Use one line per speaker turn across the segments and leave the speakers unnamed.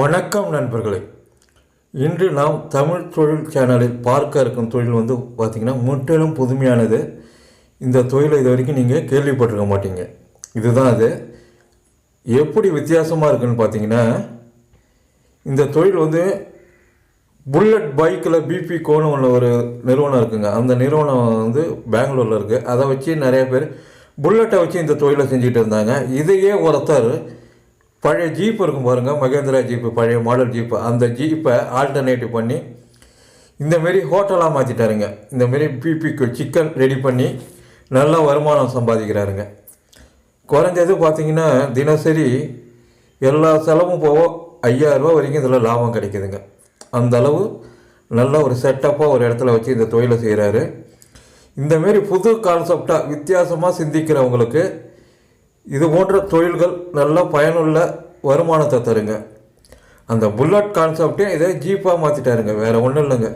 வணக்கம் நண்பர்களே. இன்று நாம் தமிழ் தொழில் சேனலில் பார்க்க இருக்கும் தொழில் வந்து பார்த்திங்கன்னா முற்றிலும் புதுமையானது. இந்த தொழிலை இது வரைக்கும் நீங்கள் கேள்விப்பட்டிருக்க மாட்டீங்க. இதுதான் அது. எப்படி வித்தியாசமாக இருக்குன்னு பார்த்தீங்கன்னா இந்த தொழில் வந்து புல்லட் பைக்கில் பிபி கோன்னு உள்ள ஒரு நிறுவனம் இருக்குங்க. அந்த நிறுவனம் வந்து பெங்களூரில் இருக்குது அதை வச்சு நிறைய பேர் புல்லட்டை வச்சு இந்த தொழிலை செஞ்சுட்டு இருந்தாங்க. இதையே ஒருத்தர் பழைய ஜீப் இருக்கும் பாருங்கள் மகேந்திரா ஜீப்பு பழைய மாடல் ஜீப்பு அந்த ஜீப்பை ஆல்டர்னேட்டிவ் பண்ணி இந்தமாரி ஹோட்டலாக மாற்றிட்டாருங்க இந்தமாரி பிபிக்கு சிக்கன் ரெடி பண்ணி நல்லா வருமானம் சம்பாதிக்கிறாருங்க. குறைஞ்சது பார்த்தீங்கன்னா தினசரி எல்லா செலவும் போக ஐயாயிரரூபா வரைக்கும் இதில் லாபம் கிடைக்குதுங்க. அந்த அளவு நல்ல ஒரு செட்டப்பாக ஒரு இடத்துல வச்சு இந்த தொழிலை செய்கிறாரு இந்தமாரி புது கான்செப்டாக வித்தியாசமாக சிந்திக்கிறவங்களுக்கு இது போன்ற தொழில்கள் நல்ல பயனுள்ள வருமானத்தை தருங்க. அந்த புல்லட் கான்செப்டே இதை ஜீப்பாக மாற்றிட்டாருங்க வேறு ஒன்றும் இல்லைங்க.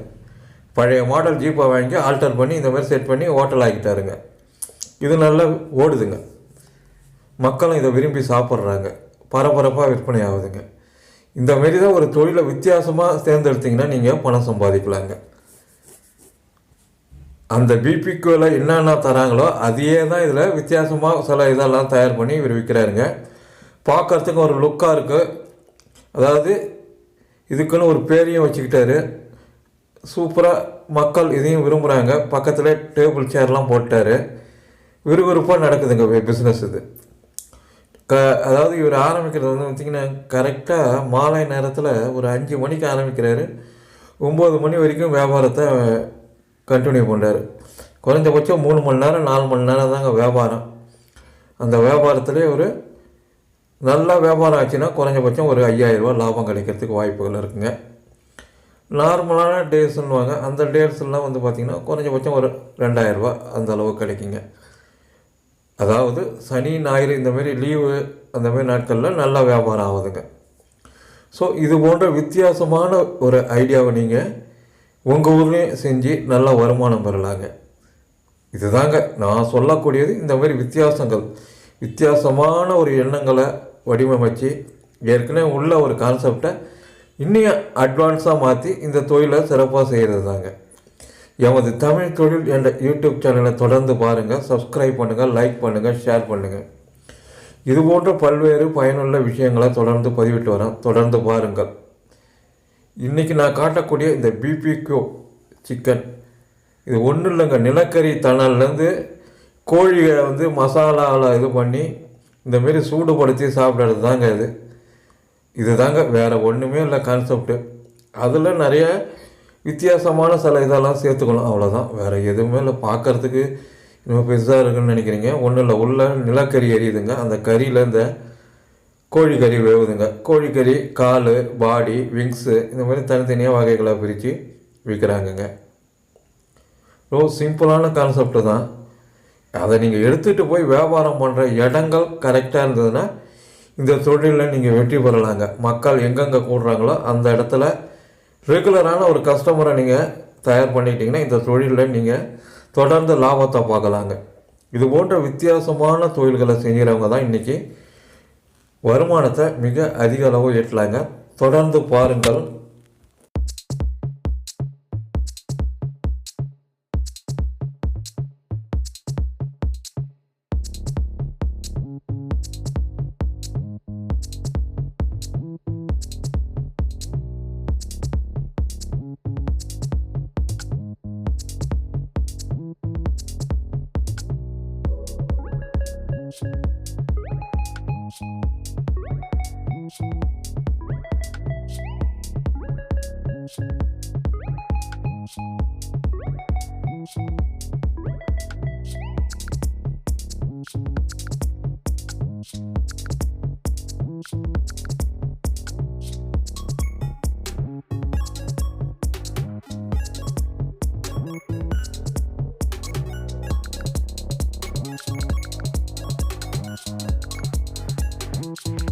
பழைய மாடல் ஜீப்பாக வாங்கி ஆல்டர் பண்ணி இந்த மாதிரி செட் பண்ணி ஹோட்டல் ஆக்கிட்டாருங்க. இது நல்லா ஓடுதுங்க. மக்களும் இதை விரும்பி சாப்பிட்றாங்க. பரபரப்பாக விற்பனை ஆகுதுங்க. இந்த மாரி தான் ஒரு தொழிலை வித்தியாசமாக தேர்ந்தெடுத்தீங்கன்னா நீங்கள் பணம் சம்பாதிக்கலாங்க. அந்த பிபிக்குவில் என்னென்ன தராங்களோ அதையே தான் இதில் வித்தியாசமாக சில இதெல்லாம் தயார் பண்ணி இவர் விற்கிறாருங்க பார்க்குறதுக்கு ஒரு லுக்காக இருக்குது அதாவது இதுக்குன்னு ஒரு பேரையும் வச்சுக்கிட்டாரு. சூப்பராக மக்கள் இதையும் விரும்புகிறாங்க பக்கத்தில் டேபிள் சேர்லாம் போட்டார். விறுவிறுப்பாக நடக்குதுங்க பிஸ்னஸ் இது. க அதாவது இவர் ஆரம்பிக்கிறது வந்து பார்த்திங்கன்னா கரெக்டாக மாலை நேரத்தில் ஒரு அஞ்சு மணிக்கு ஆரம்பிக்கிறாரு. ஒம்பது மணி வரைக்கும் வியாபாரத்தை கண்டினியூ பண்ணுறாரு குறைஞ்சபட்சம் மூணு மணி நேரம் நாலு மணி நேரம் தாங்க வியாபாரம். அந்த வியாபாரத்துலேயே ஒரு நல்ல வியாபாரம் ஆச்சுன்னா குறைஞ்சபட்சம் ஒரு ஐயாயிரரூபா லாபம் கிடைக்கிறதுக்கு வாய்ப்புகள் இருக்குங்க. நார்மலான டேஸ்ன்னுவாங்க அந்த டேஸ்லாம் வந்து பார்த்திங்கன்னா குறைஞ்சபட்சம் ஒரு ரெண்டாயிரரூபா அந்த அளவுக்கு கிடைக்குங்க. அதாவது சனி ஞாயிறு இந்தமாரி லீவு அந்தமாரி நாட்களில் நல்ல வியாபாரம் ஆகுதுங்க. ஸோ இது போன்ற வித்தியாசமான ஒரு ஐடியாவை நீங்கள் உங்கள் ஊர்லேயும் செஞ்சு நல்ல வருமானம் பெறலாங்க. இதுதாங்க நான் சொல்லக்கூடியது இந்த மாதிரி வித்தியாசங்கள். வித்தியாசமான ஒரு எண்ணங்களை வடிவமைச்சு ஏற்கனவே உள்ள ஒரு கான்செப்டை இன்னும் அட்வான்ஸாக மாற்றி இந்த தொழிலை சிறப்பாக செய்கிறது தாங்க எமது தமிழ் தொழில் என்ற யூடியூப் சேனலை தொடர்ந்து பாருங்கள் சப்ஸ்கிரைப் பண்ணுங்கள் லைக் பண்ணுங்கள் ஷேர் பண்ணுங்கள் இது போன்ற பல்வேறு பயனுள்ள விஷயங்களை தொடர்ந்து பதிவிட்டு வரேன் தொடர்ந்து பாருங்கள். இன்றைக்கி நான் காட்டக்கூடிய இந்த பிபிக்யூ சிக்கன் இது ஒன்றும் இல்லைங்க. நிலக்கரி தணல்லேருந்து கோழியை வந்து மசாலாவில் இது பண்ணி இந்தமாரி சூடுபடுத்தி சாப்பிட்றது தாங்க இது. இது தாங்க வேறு ஒன்றுமே இல்லை கான்செப்ட்டு அதில் நிறைய வித்தியாசமான சில இதெல்லாம் சேர்த்துக்கணும் அவ்வளோதான் வேறு எதுவுமே இல்லை. பார்க்குறதுக்கு இன்னும் பெருசாக இருக்குன்னு நினைக்கிறீங்க. ஒன்றும் இல்லை. உள்ள நிலக்கரி எரியுதுங்க. அந்த கறியில் இந்த கோழிக்கறி வேவுதுங்க. கோழிக்கறி கால் பாடி விங்ஸு இந்த மாதிரி தனித்தனியாக வகைகளாக பிரித்து விற்கிறாங்கங்க. ரொம்ப சிம்பிளான கான்செப்ட் தான். அதை நீங்கள் எடுத்துகிட்டு போய் வியாபாரம் பண்ணுற இடங்கள் கரெக்டாக இருந்ததுன்னா இந்த தொழிலில் நீங்கள் வெற்றி பெறலாங்க. மக்கள் எங்கெங்கே கூடுறாங்களோ அந்த இடத்துல ரெகுலரான ஒரு கஸ்டமரை நீங்கள் தயார் பண்ணிட்டீங்கன்னா இந்த தொழிலில் நீங்கள் தொடர்ந்து லாபத்தை பார்க்கலாங்க. இது போன்ற வித்தியாசமான தொழில்களை செய்கிறவங்க தான் இன்றைக்கி வருமானத்தை மிக அதிக அளவு ஈட்டலாங்க தொடர்ந்து பாருங்கள்.